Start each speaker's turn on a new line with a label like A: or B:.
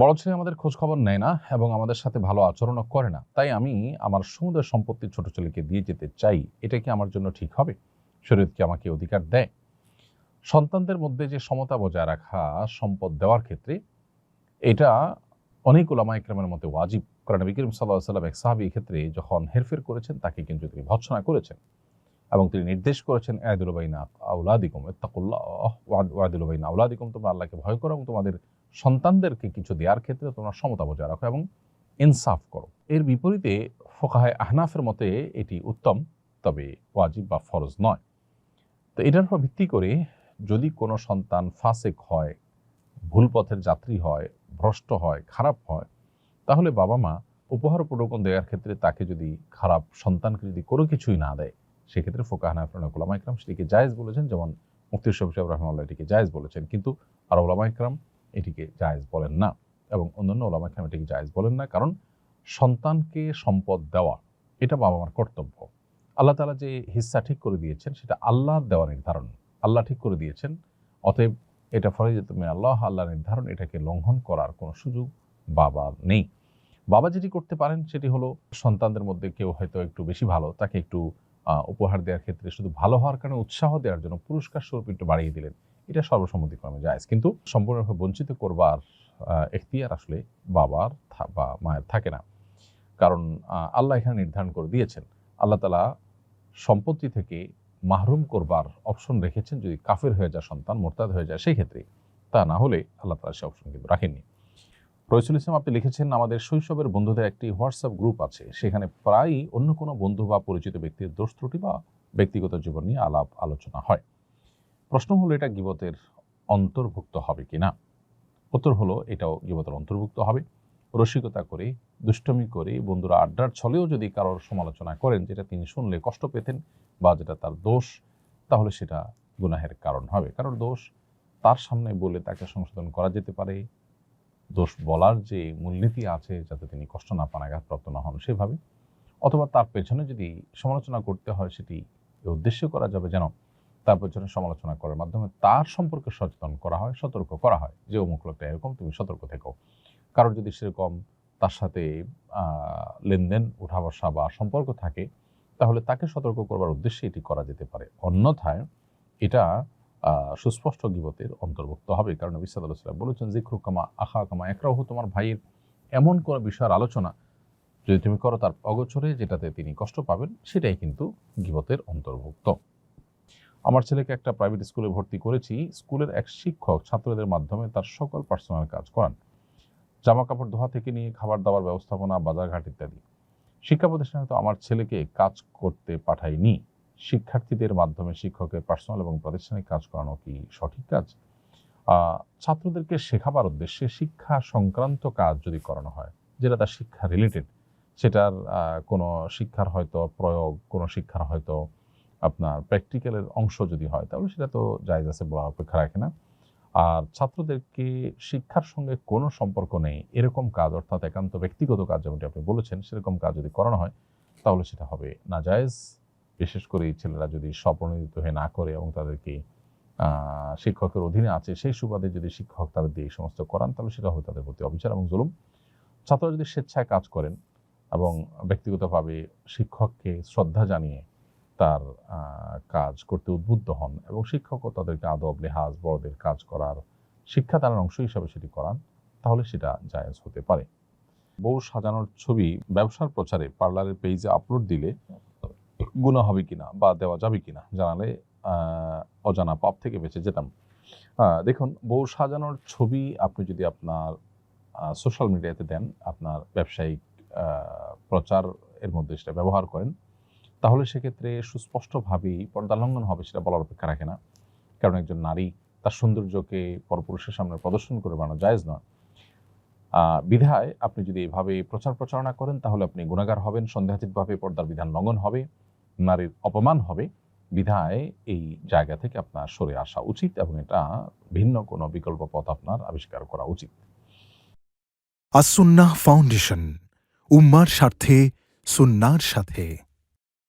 A: বড় ছেলে আমাদের খোঁজ খবর নেয় না এবং আমাদের সাথে ভালো আচরণও করে না। তাই আমি আমার সমুদয় সম্পত্তি ছোট ছেলেকে দিয়ে যেতে চাই। এটা কি আমার জন্য ঠিক হবে? শরীয়ত কি আমাকে অধিকার দেয়? সন্তানদের মধ্যে যে সমতা বজায় রাখা সম্পদ দেওয়ার ক্ষেত্রে এটা অনেক ওলামা ইকরামের মধ্যে ওয়াজিব। কারণ নবী করিম সাল্লাহ সাল্লাম এক সাহাবি ক্ষেত্রে যখন হেরফের করেছেন, তাকে কিন্তু তিনি ভৎসনা করেছেন এবং তিনি নির্দেশ করেছেন আয়দুলবাইনা আউলাদিকুম এত্তাকুল্লাহ ওয়াদিলবাইনা আউলাদিকুম তোমরা আল্লাহকে ভয় করো এবং তোমাদের সন্তানদেরকে কিছু দেওয়ার ক্ষেত্রে তোমরা সমতা বজায় রাখো এবং ইনসাফ করো। এর বিপরীতে ফোকাহায় আহনাফের মতে এটি উত্তম, তবে ওয়াজিব বা ফরজ নয়। তো এটার উপর ভিত্তি করে যদি কোনো সন্তান ফাসেক হয়, ভুল পথের যাত্রী হয়, ভ্রষ্ট হয়, খারাপ হয়, তাহলে বাবা মা উপহার প্রটোকন দেওয়ার ক্ষেত্রে তাকে যদি খারাপ সন্তানকে যদি কোনো কিছুই না দেয়, সেক্ষেত্রে ফোকাহানা ফ্রনাকুলামা ইকরাম সেটিকে জায়েজ বলেছেন, যেমন মুফতি শফি সাহেব রহমাল্লাহ এটিকে জায়েজ বলেছেন। কিন্তু আর ওলামা ইকরাম এটিকে জায়েজ বলেন না এবং অন্যান্য ওলামা ইকরাম এটিকে জায়েজ বলেন না, কারণ সন্তানকে সম্পদ দেওয়া, এটা বাবা মার কর্তব্য। আল্লাহ তালা যে হিস্সা ঠিক করে দিয়েছেন, সেটা আল্লাহর দেওয়া নির্ধারণ। আল্লাহ ঠিক করে দিয়েছেন, অতএব এটা ফলে যে তুমি আল্লাহ আল্লাহ নির্ধারণ, এটাকে লঙ্ঘন করার কোনো সুযোগ বাবার নেই। বাবা যেটি করতে পারেন, সেটি হলো সন্তানদের মধ্যে কেউ হয়তো একটু বেশি ভালো, তাকে একটু উপহার দেওয়ার ক্ষেত্রে শুধু ভালো হওয়ার কারণে উৎসাহ দেওয়ার জন্য পুরস্কার স্বরূপ একটু বাড়িয়ে দিলেন। এটা সর্বসম্মতিক্রমে যায়। কিন্তু সম্পূর্ণভাবে বঞ্চিত করবার এখতিয়ার আসলে বাবার বা মায়ের থাকে না। কারণ আল্লাহ এখানে নির্ধারণ করে দিয়েছেন। আল্লাহ তালা সম্পত্তি থেকে মাহরুম করবার অপশন রেখেছেন। যদি কাফের হয়ে যায়, সন্তান মোরতাদ হয়ে যায়, সেই ক্ষেত্রে তা না হলে আল্লাহ তালা সে অপশন কিন্তু রাখেননি। রইসুল ইসলাম, আপনি লিখেছেন, আমাদের শৈশবের বন্ধুদের একটি হোয়াটসঅ্যাপ গ্রুপ আছে। সেখানে প্রায়ই অন্য কোনো বন্ধু বা পরিচিত ব্যক্তির দোষ ত্রুটি বা ব্যক্তিগত জীবন নিয়ে আলাপ আলোচনা হয়। প্রশ্ন হলো, এটা গিবতের অন্তর্ভুক্ত হবে কি না উত্তর হলো, এটাও গিবতের অন্তর্ভুক্ত হবে। রসিকতা করে, দুষ্টমি করে বন্ধুরা আড্ডার ছলেও যদি কারোর সমালোচনা করেন, যেটা তিনি শুনলে কষ্ট পেতেন বা যেটা তার দোষ, তাহলে সেটা গুনাহের কারণ হবে। কারণ দোষ তার সামনে বলে তাকে সংশোধন করা যেতে পারে। দোষ বলার যে মূলনীতি আছে, যাতে তিনি কষ্ট না পান, আঘাতপ্রাপ্ত না হন, সেভাবে। অথবা তার পেছনে যদি সমালোচনা করতে হয়, সেটি উদ্দেশ্য করা যাবে যেন তার পেছনে সমালোচনা করার মাধ্যমে তার সম্পর্কে সচেতন করা হয়, সতর্ক করা হয়। যে অমুক লোকটা এরকম, তুমি সতর্ক থেকো। কারোর যদি সেরকম তার সাথে লেনদেন উঠা বসা বা সম্পর্ক থাকে, তাহলে তাকে সতর্ক করবার উদ্দেশ্যে এটি করা যেতে পারে। অন্যথায় এটা সুস্পষ্ট গিবতের অন্তর্ভুক্ত হবে। কারণ নবী সাল্লাহ সাল্লাম বলেছেন জিক্রু কামা আখা কামা একরাহ তোমার ভাইয়ের এমন কোনো বিষয়ের আলোচনা যদি তুমি করো তার অগোচরে, যেটাতে তিনি কষ্ট পাবেন, সেটাই কিন্তু গিবতের অন্তর্ভুক্ত। আমার ছেলেকে একটা প্রাইভেট স্কুলে ভর্তি করেছি। স্কুলের এক শিক্ষক ছাত্রদের মাধ্যমে তার সকল পার্সোনাল কাজ করান। জামা কাপড় ধোয়া থেকে নিয়ে খাবার দাবার ব্যবস্থাপনা, বাজারঘাট ইত্যাদি। শিক্ষা প্রতিষ্ঠানে তো আমার ছেলেকে কাজ করতে পাঠাইনি। শিক্ষার্থীদের মাধ্যমে শিক্ষকের পার্সোনাল এবং প্রাতিষ্ঠানিক কাজ করানো কি সঠিক কাজ? ছাত্রদেরকে শেখাবার উদ্দেশ্যে শিক্ষা সংক্রান্ত কাজ যদি করানো হয়, যেটা তার শিক্ষা রিলেটেড সেটার কোনো শিক্ষার হয়তো প্রয়োগ, কোনো শিক্ষার হয়তো আপনার প্র্যাকটিক্যালের অংশ যদি হয়, তাহলে সেটা তো জায়জ আছে বলা অপেক্ষা রাখে না। আর ছাত্রদেরকে শিক্ষার সঙ্গে কোনো সম্পর্ক নেই, এরকম কাজ অর্থাৎ একান্ত ব্যক্তিগত কাজ যেমনটি আপনি বলেছেন, সেরকম কাজ যদি করানো হয়, তাহলে সেটা হবে না জায়েজ। বিশেষ করে ছেলেরা যদি স্বপ্রণোদিত হয়ে না করে এবং তাদেরকে শিক্ষকের অধীনে আছে, সেই সুবাদে যদি শিক্ষক তাদের দিয়ে এই সমস্ত করান, তাহলে সেটা হবে তাদের প্রতি অবিচার এবং জুলুম। ছাত্ররা যদি স্বেচ্ছায় কাজ করেন এবং ব্যক্তিগতভাবে শিক্ষককে শ্রদ্ধা জানিয়ে তার কাজ করতে উদ্বুদ্ধ হন এবং শিক্ষকও তাদেরকে আদব, লেহাজ, বড়দের কাজ করার শিক্ষা তার অংশ হিসাবে সেটি করান, তাহলে সেটা জায়েজ হতে পারে। বউ সাজানোর ছবি ব্যবসার প্রচারে পার্লারের পেজে আপলোড দিলে গুণা হবে কিনা বা দেওয়া যাবে কিনা জানালে অজানা পাপ থেকে বেঁচে যেতাম। দেখুন, বউ সাজানোর ছবি আপনি যদি আপনার সোশ্যাল মিডিয়াতে দেন, আপনার ব্যবসায়িক প্রচার এর মধ্যে সেটা ব্যবহার করেন তাহলে সেক্ষেত্রে সুস্পষ্টভাবেই পর্দা লঙ্ঘন হবে সেটা বলার অপেক্ষা রাখে না। কারণ একজন নারী তার সৌন্দর্যকে পরপুরুষের সামনে প্রদর্শন করে বানানো জায়েজ নয়। বিধায় আপনি যদি এভাবে প্রচার প্রচারণা করেন, তাহলে আপনি গুণাগার হবেন, সন্দেহাতীতভাবে পর্দার বিধান লঙ্ঘন হবে, নারীর অপমান হবে। বিধায় এই জায়গা থেকে আপনার সরে আসা উচিত এবং এটা ভিন্ন কোনো বিকল্প পথ আপনার আবিষ্কার করা উচিত।
B: আসুন্নাহ ফাউন্ডেশন, উম্মার স্বার্থে, সুন্নার সাথে।